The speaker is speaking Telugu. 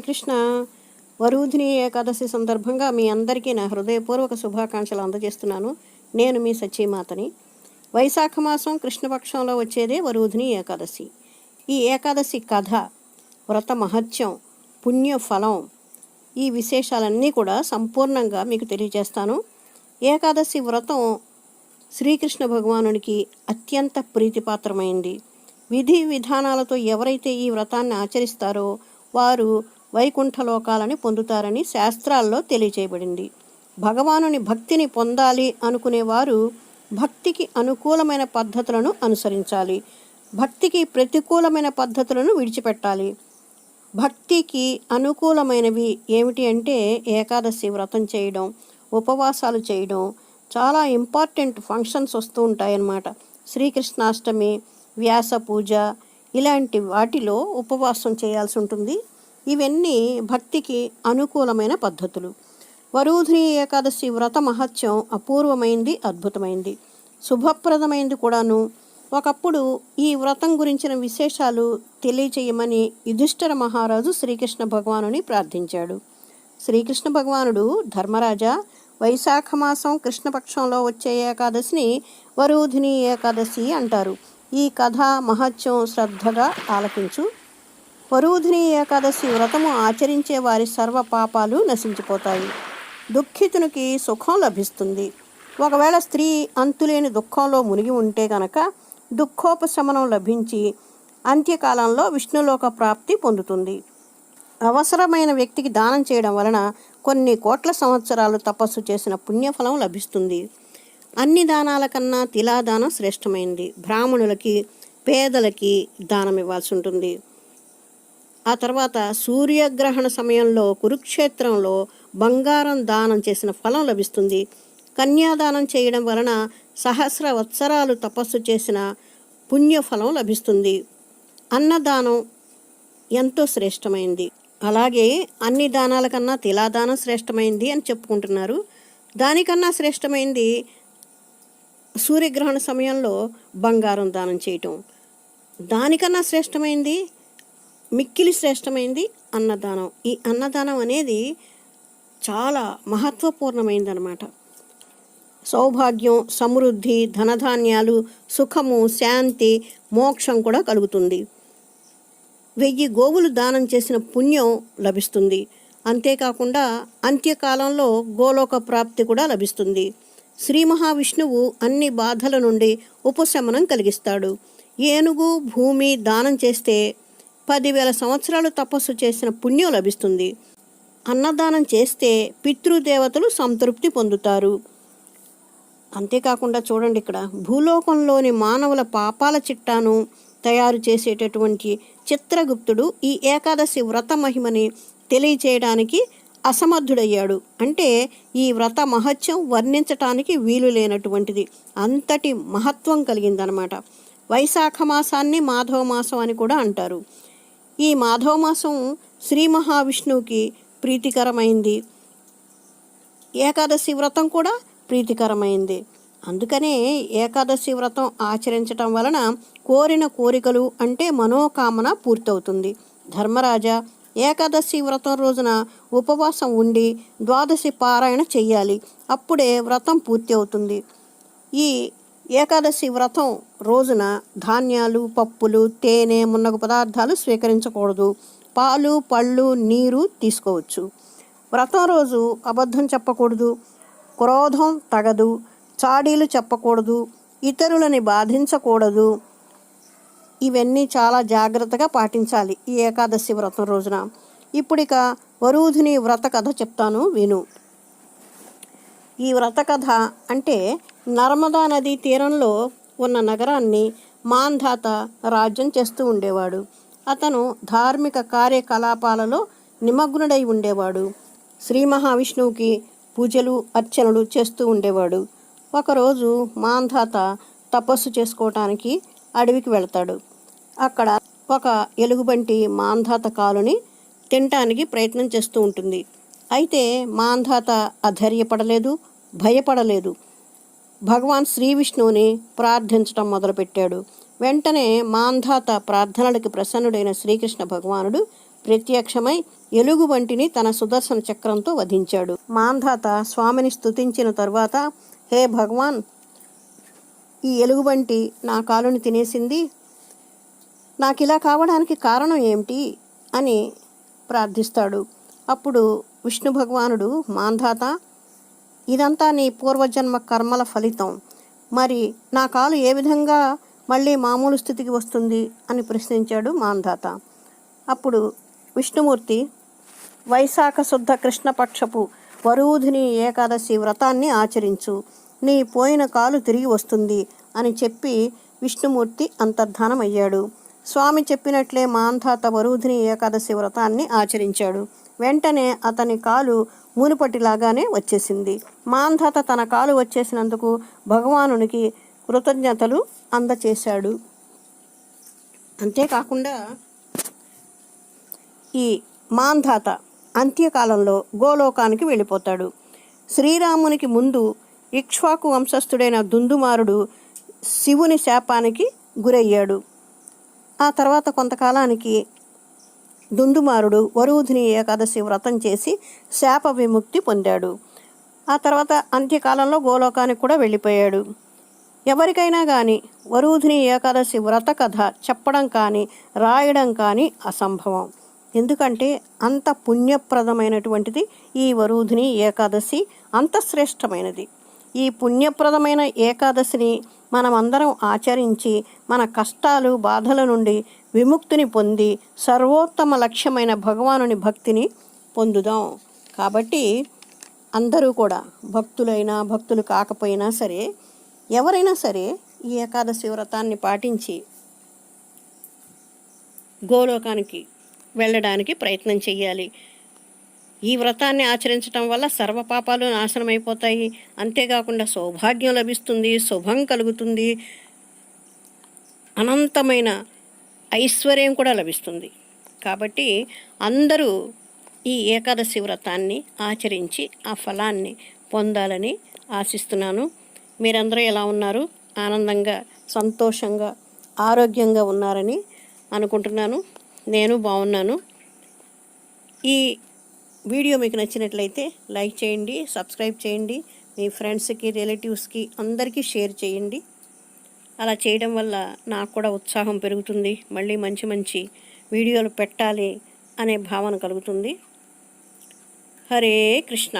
కృష్ణ. వరుధిని ఏకాదశి సందర్భంగా మీ అందరికీ నా హృదయపూర్వక శుభాకాంక్షలు అందజేస్తున్నాను. నేను మీ సత్యమాతని వైశాఖ మాసం కృష్ణపక్షంలో వచ్చేదే వరుధిని ఏకాదశి. ఈ ఏకాదశి కథ వ్రత మహత్యం పుణ్యఫలం ఈ విశేషాలన్నీ కూడా సంపూర్ణంగా మీకు తెలియజేస్తాను. ఏకాదశి వ్రతం శ్రీకృష్ణ భగవానునికి అత్యంత ప్రీతిపాత్రమైంది. విధి విధానాలతో ఎవరైతే ఈ వ్రతాన్ని ఆచరిస్తారో వారు వైకుంఠలోకాలని పొందుతారని శాస్త్రాల్లో తెలియచేయబడింది. భగవానుని భక్తిని పొందాలి అనుకునేవారు భక్తికి అనుకూలమైన పద్ధతులను అనుసరించాలి. భక్తికి ప్రతికూలమైన పద్ధతులను విడిచిపెట్టాలి. భక్తికి అనుకూలమైనవి ఏమిటి అంటే ఏకాదశి వ్రతం చేయడం ఉపవాసాలు చేయడం చాలా ఇంపార్టెంట్ ఫంక్షన్స్ వస్తూ ఉంటాయన్నమాట. శ్రీకృష్ణాష్టమి వ్యాస పూజ ఇలాంటి వాటిలో ఉపవాసం చేయాల్సి ఉంటుంది. ఇవన్నీ భక్తికి అనుకూలమైన పద్ధతులు. వరూధిని ఏకాదశి వ్రత మహత్యం అపూర్వమైంది అద్భుతమైంది. శుభప్రదమైంది కూడాను. ఒకప్పుడు ఈ వ్రతం గురించిన విశేషాలు తెలియచేయమని యుధిష్ఠర మహారాజు శ్రీకృష్ణ భగవానుని ప్రార్థించాడు. శ్రీకృష్ణ భగవానుడు ధర్మరాజా వైశాఖ మాసం కృష్ణపక్షంలో వచ్చే ఏకాదశిని వరూధిని ఏకాదశి అంటారు. ఈ కథ మహత్యం శ్రద్ధగా ఆలకించు. వరువుధిని ఏకాదశి వ్రతము ఆచరించే వారి సర్వ పాపాలు నశించిపోతాయి. దుఃఖితునికి సుఖం లభిస్తుంది. ఒకవేళ స్త్రీ అంతులేని దుఃఖంలో మునిగి ఉంటే గనక దుఃఖోపశమనం లభించి అంత్యకాలంలో విష్ణులోక ప్రాప్తి పొందుతుంది. అవసరమైన వ్యక్తికి దానం చేయడం వలన కొన్ని కోట్ల సంవత్సరాలు తపస్సు చేసిన పుణ్యఫలం లభిస్తుంది. అన్ని దానాల కన్నా తిలాదానం శ్రేష్టమైంది. బ్రాహ్మణులకి పేదలకి దానం ఇవ్వాల్సి ఉంటుంది. ఆ తర్వాత సూర్యగ్రహణ సమయంలో కురుక్షేత్రంలో బంగారం దానం చేసిన ఫలం లభిస్తుంది. కన్యాదానం చేయడం వలన సహస్ర వత్సరాలు తపస్సు చేసిన పుణ్యఫలం లభిస్తుంది. అన్నదానం ఎంతో శ్రేష్టమైంది. అలాగే అన్ని దానాల కన్నా తిలాదానం శ్రేష్టమైంది అని చెప్పుకుంటున్నారు. దానికన్నా శ్రేష్టమైంది సూర్యగ్రహణ సమయంలో బంగారం దానం చేయటం. దానికన్నా శ్రేష్టమైంది మిక్కిలి శ్రేష్టమైంది అన్నదానం. ఈ అన్నదానం అనేది చాలా మహత్వపూర్ణమైందనమాట సౌభాగ్యం సమృద్ధి ధనధాన్యాలు సుఖము శాంతి మోక్షం కూడా కలుగుతుంది. వెయ్యి గోవులు దానం చేసిన పుణ్యం లభిస్తుంది. అంతేకాకుండా అంత్యకాలంలో గోలోక ప్రాప్తి కూడా లభిస్తుంది. శ్రీ మహావిష్ణువు అన్ని బాధల నుండి ఉపశమనం కలిగిస్తాడు. ఏనుగు భూమి దానం చేస్తే పదివేల సంవత్సరాలు తపస్సు చేసిన పుణ్యం లభిస్తుంది. అన్నదానం చేస్తే పితృదేవతలు సంతృప్తి పొందుతారు. అంతేకాకుండా చూడండి ఇక్కడ భూలోకంలోని మానవుల పాపాల చిట్టాను తయారు చేసేటటువంటి చిత్రగుప్తుడు ఈ ఏకాదశి వ్రత మహిమని తెలియచేయడానికి అసమర్థుడయ్యాడు. అంటే ఈ వ్రత మహత్యం వర్ణించటానికి వీలు లేనటువంటిది. అంతటి మహత్వం కలిగిందనమాట. వైశాఖ మాసాన్ని మాధవ మాసం అని కూడా అంటారు. ఈ మాధవమాసం శ్రీ మహావిష్ణువుకి ప్రీతికరమైంది. ఏకాదశి వ్రతం కూడా ప్రీతికరమైంది. అందుకనే ఏకాదశి వ్రతం ఆచరించటం వలన కోరిన కోరికలు అంటే మనోకామన పూర్తవుతుంది. ధర్మరాజా ఏకాదశి వ్రతం రోజున ఉపవాసం ఉండి ద్వాదశి పారాయణ చెయ్యాలి. అప్పుడే వ్రతం పూర్తి అవుతుంది. ఈ ఏకాదశి వ్రతం రోజున ధాన్యాలు పప్పులు తేనె మున్నగు పదార్థాలు స్వీకరించకూడదు. పాలు పళ్ళు నీరు తీసుకోవచ్చు. వ్రతం రోజు అబద్ధం చెప్పకూడదు. క్రోధం తగదు. చాడీలు చెప్పకూడదు. ఇతరులని బాధించకూడదు. ఇవన్నీ చాలా జాగ్రత్తగా పాటించాలి ఈ ఏకాదశి వ్రతం రోజున. ఇప్పుడిక వరూధిని వ్రత కథ చెప్తాను విను. ఈ వ్రత కథ అంటే నర్మదా నదీ తీరంలో ఉన్న నగరాన్ని మాంధాత రాజ్యం చేస్తూ ఉండేవాడు. అతను ధార్మిక కార్యకలాపాలలో నిమగ్నుడై ఉండేవాడు. శ్రీ మహావిష్ణువుకి పూజలు అర్చనలు చేస్తూ ఉండేవాడు. ఒకరోజు మాంధాత తపస్సు చేసుకోవటానికి అడవికి వెళ్తాడు. అక్కడ ఒక ఎలుగుబంటి మాంధాత కాలుని తినటానికి ప్రయత్నం చేస్తూ ఉంటుంది. అయితే మాంధాత అధైర్యపడలేదు భయపడలేదు. భగవాన్ శ్రీ విష్ణువుని ప్రార్థించటం మొదలుపెట్టాడు. వెంటనే మాంధాత ప్రార్థనలకి ప్రసన్నుడైన శ్రీకృష్ణ భగవానుడు ప్రత్యక్షమై ఎలుగు వంటిని తన సుదర్శన చక్రంతో వధించాడు. మాంధాత స్వామిని స్తుతించిన తరువాత హే భగవాన్ ఈ ఎలుగుబంటి నా కాలుని తినేసింది. నాకు ఇలా కావడానికి కారణం ఏమిటి? అని ప్రార్థిస్తాడు. అప్పుడు విష్ణు భగవానుడు మాంధాత ఇదంతా నీ పూర్వజన్మ కర్మల ఫలితం. మరి నా కాలు ఏ విధంగా మళ్ళీ మామూలు స్థితికి వస్తుంది? అని ప్రశ్నించాడు మాంధాత. అప్పుడు విష్ణుమూర్తి వైశాఖ శుద్ధ కృష్ణపక్షపు వరూధిని ఏకాదశి వ్రతాన్ని ఆచరించు. నీ పోయిన కాలు తిరిగి వస్తుంది అని చెప్పి విష్ణుమూర్తి అంతర్ధానమయ్యాడు. స్వామి చెప్పినట్లే మాంధాత వరూధిని ఏకాదశి వ్రతాన్ని ఆచరించాడు. వెంటనే అతని కాలు మునుపటిలాగానే వచ్చేసింది. మాంధాత తన కాలు వచ్చేసినందుకు భగవానునికి కృతజ్ఞతలు అందచేశాడు. అంతేకాకుండా ఈ మాంధాత అంత్యకాలంలో గోలోకానికి వెళ్ళిపోతాడు. శ్రీరామునికి ముందు ఇక్ష్వాకు వంశస్థుడైన దుందుమారుడు శివుని శాపానికి గురయ్యాడు. ఆ తర్వాత కొంతకాలానికి దుందుమారుడు వరూధిని ఏకాదశి వ్రతం చేసి శాప విముక్తి పొందాడు. ఆ తర్వాత అంత్యకాలంలో గోలోకానికి కూడా వెళ్ళిపోయాడు. ఎవరికైనా కానీ వరూధిని ఏకాదశి వ్రత కథ చెప్పడం కానీ రాయడం కానీ అసంభవం. ఎందుకంటే అంత పుణ్యప్రదమైనటువంటిది ఈ వరూధిని ఏకాదశి అంత శ్రేష్టమైనది. ఈ పుణ్యప్రదమైన ఏకాదశిని మనమందరం ఆచరించి మన కష్టాలు బాధల నుండి విముక్తిని పొంది సర్వోత్తమ లక్ష్యమైన భగవానుని భక్తిని పొందుదాం. కాబట్టి అందరూ కూడా భక్తులైనా భక్తులు కాకపోయినా సరే ఎవరైనా సరే ఈ ఏకాదశి వ్రతాన్ని పాటించి గోలోకానికి వెళ్ళడానికి ప్రయత్నం చేయాలి ఈ వ్రతాన్ని ఆచరించటం వల్ల సర్వపాపాలు నాశనమైపోతాయి. అంతేకాకుండా సౌభాగ్యం లభిస్తుంది శుభం కలుగుతుంది. అనంతమైన ఐశ్వర్యం కూడా లభిస్తుంది. కాబట్టి అందరూ ఈ ఏకాదశి వ్రతాన్ని ఆచరించి ఆ ఫలాన్ని పొందాలని ఆశిస్తున్నాను. మీరందరూ ఎలా ఉన్నారు? ఆనందంగా సంతోషంగా ఆరోగ్యంగా ఉన్నారని అనుకుంటున్నాను. నేను బాగున్నాను. ఈ వీడియో మీకు నచ్చినట్లయితే లైక్ చేయండి సబ్స్క్రైబ్ చేయండి మీ ఫ్రెండ్స్కి రిలేటివ్స్కి అందరికీ షేర్ చేయండి. అలా చేయడం వల్ల నాకు కూడా ఉత్సాహం పెరుగుతుంది. మళ్ళీ మంచి మంచి వీడియోలు పెట్టాలి అనే భావన కలుగుతుంది. హరే కృష్ణ.